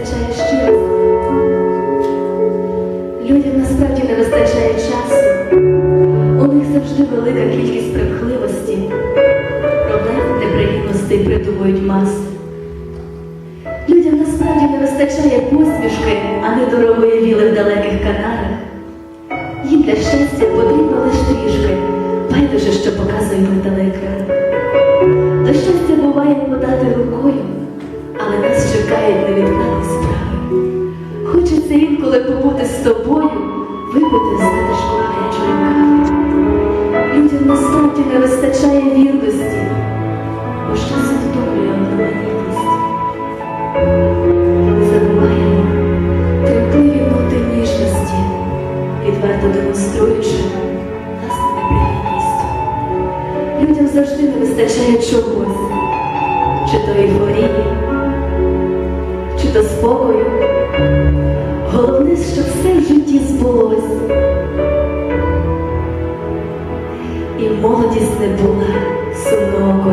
вистачає щирості. Людям насправді не вистачає часу. У них завжди велика кількість брехливості. Проблем неприємностей придумують маси. Людям насправді не вистачає посмішки, а не дорогої віли в далеких канарах. Їм для щастя потрібно лише трішки, байдуже, що показує телеекран. До щастя буває подати рукою, але нас чекають справи. Хочеться інколи побути з тобою, випити затишку гарячої кави. Людям насправді не вистачає вірності, бо щось втомлює одноманітність. Ми забуваємо тремтливі ноти ніжності, відверто демонструючи власну неприємність. Людям завжди не вистачає чогось, чи то ейфорії, чи то спокою. Житті збулось. І молодість не була сумною.